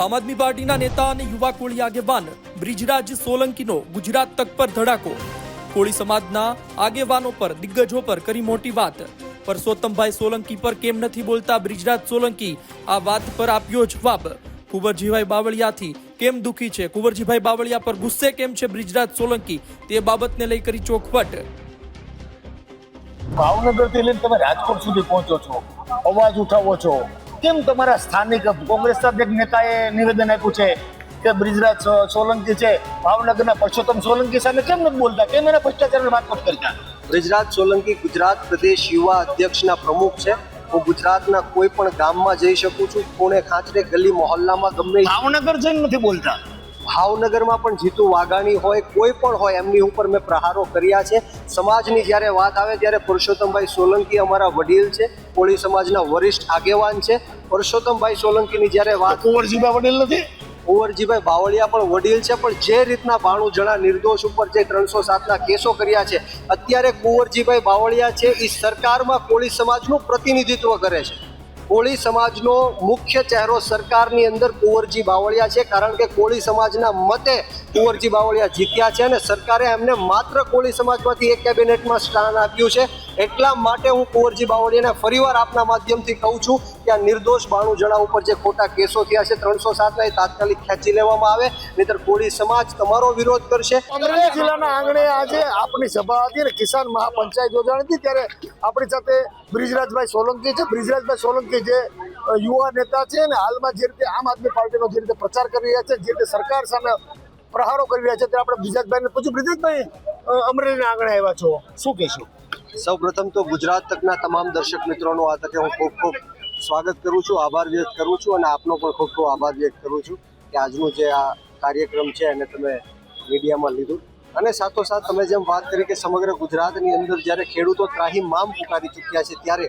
આમ આદમી પાર્ટીના નેતા અને યુવા કોળી આગેવાન બ્રિજરાજ સોલંકીનો ગુજરાત તક પર ધડાકો. કોળી સમાજના આગેવાનો પર દિગ્ગજો પર કરી મોટી વાત. પરસોત્તમભાઈ સોલંકી પર કેમ નથી બોલતા બ્રિજરાજ સોલંકી? આ વાત પર આપ્યો જવાબ. કુંવરજીભાઈ બાવળિયાથી કેમ દુખી છે? કુંવરજીભાઈ બાવળિયા પર ગુસ્સે કેમ છે બ્રિજરાજ સોલંકી? તે બાબતને લઈ કરી ચોખવટ. ભાવનગરથી લઈને તમે રાજકોટ સુધી પહોંચો છો. અવાજ ઉઠાવો છો. કેમ તમારા સ્થાનિક કોંગ્રેસના એક નેતાએ નિવેદન આપ્યું છે કે બ્રિજરાજ સોલંકી છે ભાવનગરના પરસોત્તમ સોલંકી સામે કેમ નથી બોલતા? કેમ એના ભ્રષ્ટાચારની વાત કરતા. બ્રિજરાજ સોલંકી ગુજરાત પ્રદેશ યુવા અધ્યક્ષના પ્રમુખ છે. હું ગુજરાતના કોઈ પણ ગામમાં જઈ શકું છું. કોણે ખાંચરે ગલી મોહલ્લામાં ગમે ભાવનગર જઈને નથી બોલતા. ભાવનગરમાં પણ જીતુ વાઘાણી હોય કોઈ પણ હોય એમની ઉપર મેં પ્રહારો કર્યા છે. સમાજની જ્યારે વાત આવે ત્યારે પુરુષોત્તમભાઈ સોલંકી અમારા વડીલ છે. કોળી સમાજના વરિષ્ઠ આગેવાન છે. પુરુષોત્તમભાઈ સોલંકીની જ્યારે વાત કુંવરજીભાઈ વડીલ નથી? કુંવરજીભાઈ બાવળિયા પણ વડીલ છે પણ જે રીતના બાણું જણા નિર્દોષ ઉપર જે ત્રણસો સાતના કેસો કર્યા છે અત્યારે કુંવરજીભાઈ બાવળિયા છે એ સરકારમાં કોળી સમાજનું પ્રતિનિધિત્વ કરે છે. કોળી સમાજનો મુખ્ય ચહેરો સરકારની અંદર કુંવરજી બાવળિયા છે, કારણ કે કોળી સમાજના મતે કુંવરજી બાવળિયા જીત્યા છે અને સરકારે એમને માત્ર કોળી સમાજમાંથી એક કેબિનેટમાં સ્થાન આપ્યું છે. એટલા માટે હું કુંવરજી બાવળિયાને ફરીવાર આપના માધ્યમથી કહું છું કે આ નિર્દોષ બાણું જણા ઉપર જે ખોટા કેસો થયા છે, ત્રણસો સાતના એ તાત્કાલિક ખેંચી લેવામાં આવે. નહીતર કોળી સમાજ તમારો વિરોધ કરશે. અમરેલી જિલ્લાના આંગણે આજે આપણી સભા હતી અને કિસાન મહાપંચાયત યોજાણી હતી ત્યારે આપણી સાથે બ્રિજરાજભાઈ સોલંકી છે. બ્રિજરાજભાઈ સોલંકી જે યુવા નેતા છે ને હાલમાં જે રીતે આમ આદમી પાર્ટીનો જે રીતે પ્રચાર કરી રહ્યા છે, જે રીતે સરકાર સામે પ્રહારો કરી રહ્યા છે, ત્યારે આપણે બ્રિજરાજભાઈને પૂછ્યું, બ્રિજરાજભાઈ અમરેલીના આંગણે આવ્યા છો? શું કહેશો? સૌ પ્રથમ તો ગુજરાત તકના તમામ દર્શક મિત્રોનો આ તકે હું ખૂબ ખૂબ સ્વાગત કરું છું, આભાર વ્યક્ત કરું છું અને આપનો પણ ખૂબ ખૂબ આભાર વ્યક્ત કરું છું કે આજનું જે આ કાર્યક્રમ છે એને તમે મીડિયામાં લીધું. અને સાથોસાથ તમે જેમ વાત કરી કે સમગ્ર ગુજરાતની અંદર જ્યારે ખેડૂતો ત્રાહી મામ પુકારી ચૂક્યા છે, ત્યારે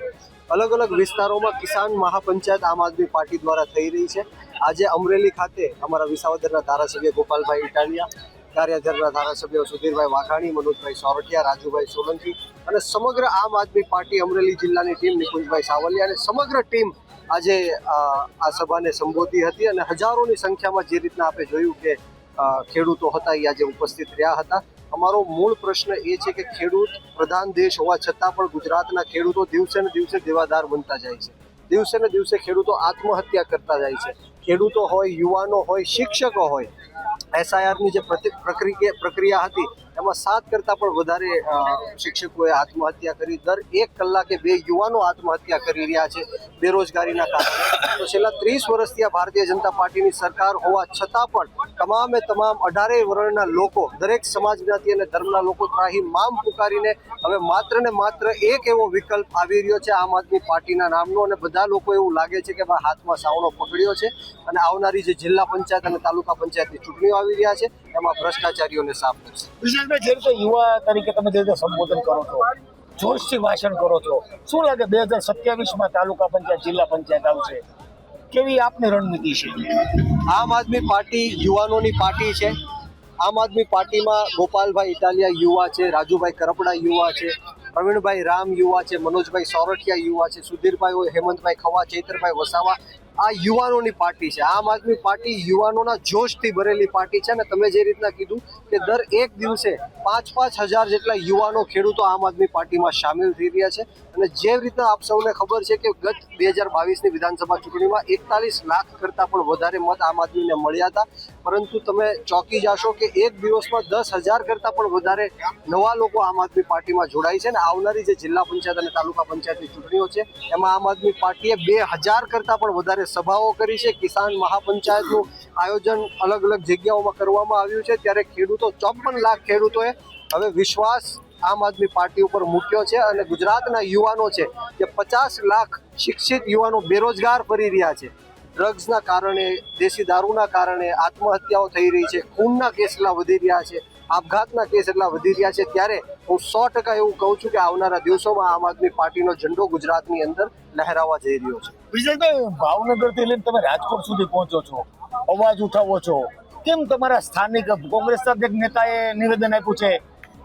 અલગ અલગ વિસ્તારોમાં કિસાન મહાપંચાયત આમ આદમી પાર્ટી દ્વારા થઈ રહી છે. આજે અમરેલી ખાતે અમારા વિસાવદરના ધારાસભ્ય ગોપાલભાઈ ઇટાલિયા કાર્યધરના ધારાસભ્યો સુધીરભાઈ વાઘાણી, મનોજભાઈ સોરઠિયા, રાજુભાઈ સોલંકી અને સમગ્ર આમ આદમી પાર્ટી અમરેલી જિલ્લાની ટીમ નિકુંજભાઈ સાવલિયા અને સમગ્ર ટીમ આજે આ સભાને સંબોધી હતી અને હજારોની સંખ્યામાં જે રીતના આપણે જોયું કે ખેડૂતો હતા એ આજે ઉપસ્થિત રહ્યા હતા. અમારો મૂળ પ્રશ્ન એ છે કે ખેડૂત પ્રધાન દેશ હોવા છતાં પણ ગુજરાતના ખેડૂતો દિવસે ને દિવસે દેવાદાર બનતા જાય છે. દિવસે ને દિવસે ખેડૂતો આત્મહત્યા કરતા જાય છે. ખેડૂતો હોય, યુવાનો હોય, શિક્ષકો હોય એસઆઈઆરની જે પ્રક્રિયા હતી એમાં સાત કરતાં પણ વધારે શિક્ષકોએ આત્મહત્યા કરી. દર એક કલાકે બે યુવાનો આત્મહત્યા કરી રહ્યા છે બેરોજગારીના કારણે. તો છેલ્લા ત્રીસ વર્ષથી આ ભારતીય જનતા પાર્ટીની સરકાર હોવા છતાં પણ તમામે તમામ અઢારેય વર્ણના લોકો, દરેક સમાજ જ્ઞાતિ અને ધર્મના લોકો ત્રાહી મામ પુકારીને હવે માત્ર ને માત્ર એક એવો વિકલ્પ આવી રહ્યો છે આમ આદમી પાર્ટીના નામનો અને બધા લોકો એવું લાગે છે કે હાથમાં સાવણો પકડ્યો છે અને આવનારી જે જિલ્લા પંચાયત અને તાલુકા પંચાયતની ચૂંટણીઓ આવી રહ્યા છે, એમાં ભ્રષ્ટાચારીઓને સાફ કરશે. બ્રિજરાજભાઈ જે રીતે યુવા તરીકે તમે જે રીતે સંબોધન કરો છો, જોશથી ભાષણ કરો છો, શું લાગે બે હજાર સત્યાવીસમાં તાલુકા પંચાયત, જિલ્લા પંચાયત આવશે? કેવી આપની રણનીતિ છે? આમ આદમી પાર્ટી યુવાનોની પાર્ટી છે. આમ આદમી પાર્ટીમાં ગોપાલભાઈ ઇટાલિયા યુવા છે, રાજુભાઈ કરપડા યુવા છે, પ્રવીણભાઈ રામ યુવા છે, મનોજભાઈ સોરઠિયા યુવા છે, સુધીરભાઈ હોય, હેમંતભાઈ ખવા, ચૈત્રભાઈ વસાવા આ યુવાનોની પાર્ટી છે. આમ આદમી પાર્ટી યુવાનોના જોશથી ભરેલી પાર્ટી છે અને તમે જે રીતના કીધું કે દર એક દિવસે પાંચ પાંચ હજાર જેટલા યુવાનો ખેડૂતો આમ આદમી પાર્ટીમાં સામેલ થઈ રહ્યા છે અને જે રીતના આપ સૌને ખબર છે કે ગત બે હજાર બાવીસની વિધાનસભા ચૂંટણીમાં એકતાલીસ લાખ કરતાં પણ વધારે મત આમ આદમીને મળ્યા હતા. પરંતુ તમે ચોંકી જાશો કે એક દિવસમાં દસ હજાર કરતાં પણ વધારે નવા લોકો આમ આદમી પાર્ટીમાં જોડાય છે અને આવનારી જે જિલ્લા પંચાયત અને તાલુકા પંચાયતની ચૂંટણીઓ છે, એમાં આમ આદમી પાર્ટીએ બે હજાર કરતાં પણ વધારે સભાઓ કરી છે. કિસાન મહાપંચાયતનું આયોજન અલગ અલગ જગ્યાઓમાં કરવામાં આવ્યું છે. ત્યારે ખેડૂતો ચોપન લાખ ખેડૂતોએ હવે વિશ્વાસ આમ આદમી પાર્ટી ઉપર મૂક્યો છે અને ગુજરાતના યુવાનો છે કે પચાસ લાખ શિક્ષિત યુવાનો બેરોજગાર ફરી રહ્યા છે. ડ્રગ્સના કારણે, દેશી દારૂના કારણે આત્મહત્યાઓ થઈ રહી છે. ખૂનના કેસલા વધી રહ્યા છે. આપઘાતના કેસ એટલા વધી રહ્યા છે ત્યારે હું સો ટકા એવું કહું છું કે આવનારા દિવસોમાં આમ આદમી પાર્ટીનો ઝંડો ગુજરાતની અંદર લહેરાવા જઈ રહ્યો છે. વિજયભાઈ ભાવનગરથી લઈને તમે રાજકોટ સુધી પહોંચો છો અવાજ ઉઠાવો છો. કેમ તમારા સ્થાનિક કોંગ્રેસના અધ્યક્ષ નેતાએ નિવેદન આપ્યું છે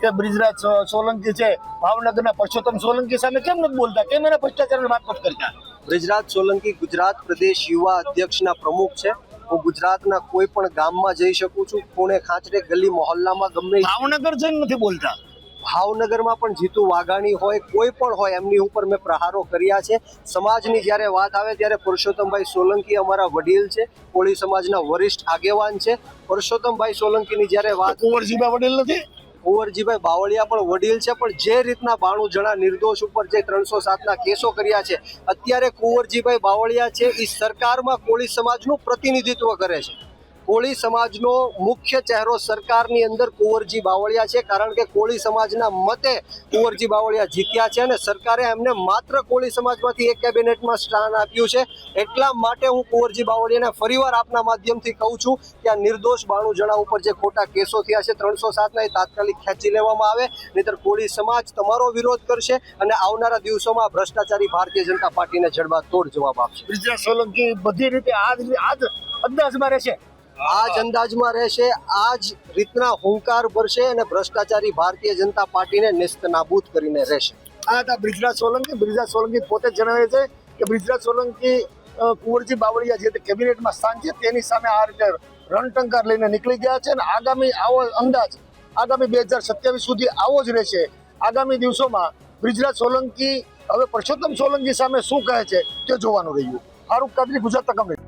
કે બ્રિજરાજ સોલંકી છે ભાવનગરના પરસોત્તમ સોલંકી સામે કેમ નથી બોલતા? કેમ એના ભ્રષ્ટાચારની વાત નથી કરતા? બ્રિજરાજ સોલંકી ગુજરાત પ્રદેશ યુવા અધ્યક્ષના પ્રમુખ છે. હું ગુજરાતના કોઈ પણ ગામમાં જઈ શકું છું પુણે ખાંચરે ગલી મોહલ્લામાં ગમે ભાવનગર જઈને નથી બોલતા? ભાવનગરમાં પણ જીતુ વાઘાણી હોય કોઈ પણ હોય એમની ઉપર મેં પ્રહારો કર્યા છે. સમાજની જ્યારે વાત આવે ત્યારે પુરુષોત્તમભાઈ સોલંકી અમારા વડીલ છે કોળી સમાજના વરિષ્ઠ આગેવાન છે. પુરુષોત્તમભાઈ સોલંકીની જ્યારે વાત કુંવરજીભાઈ વડીલ નથી? કુંવરજીભાઈ બાવળિયા પણ વડીલ છે, પણ જે રીતના બાણું જણા નિર્દોષ ઉપર જે ત્રણસો સાતના કેસો કર્યા છે, અત્યારે કુંવરજીભાઈ બાવળિયા છે એ સરકારમાં કોળી સમાજનું પ્રતિનિધિત્વ કરે છે. કોળી સમાજનો મુખ્ય ચહેરો સરકારની અંદર કુંવરજી બાવળિયા છે, કારણ કે કોળી સમાજના મતે કુંવરજી બાવળિયા જીત્યા છે અને સરકારે એમને માત્ર કોળી સમાજમાંથી એક કેબિનેટમાં સ્થાન આપ્યું છે. એટલા માટે હું કુંવરજી બાવળિયાને ફરીવાર આપના માધ્યમથી કહું છું કે આ નિર્દોષ બાણું જણા ઉપર જે ખોટા કેસો થયા છે, ત્રણસો સાતના એ તાત્કાલિક ખેંચી લેવામાં આવે. નહીતર કોળી સમાજ તમારો વિરોધ કરશે અને આવનારા દિવસોમાં ભ્રષ્ટાચારી ભારતીય જનતા પાર્ટીને જડબા તોડ જવાબ આપશે. બ્રિજરાજ સોલંકી બધી રીતે આજ આજ અંદાજમાં રહેશે. આ જ અંદાજમાં રહેશે આ જ રીતના હુંકાર ભરશે અને ભ્રષ્ટાચારી ભારતીય જનતા પાર્ટીને નેસ્ત નાબૂદ કરીને રહેશે. આ હતા બ્રિજરાજ સોલંકી. બ્રિજરાજ સોલંકી પોતે જણાવે છે કે બ્રિજરાજ સોલંકી કુંવરજી બાવળિયા જે કેબિનેટમાં સ્થાન છે, તેની સામે આ રીતે રણટંકાર લઈને નીકળી ગયા છે અને આગામી આવો અંદાજ, આગામી બે હજાર સત્યાવીસ સુધી આવો જ રહેશે. આગામી દિવસોમાં બ્રિજરાજ સોલંકી, હવે પરસોત્તમ સોલંકી સામે શું કહે છે તે જોવાનું રહ્યું. ફારૂક કાદરી, ગુજરાત તકમ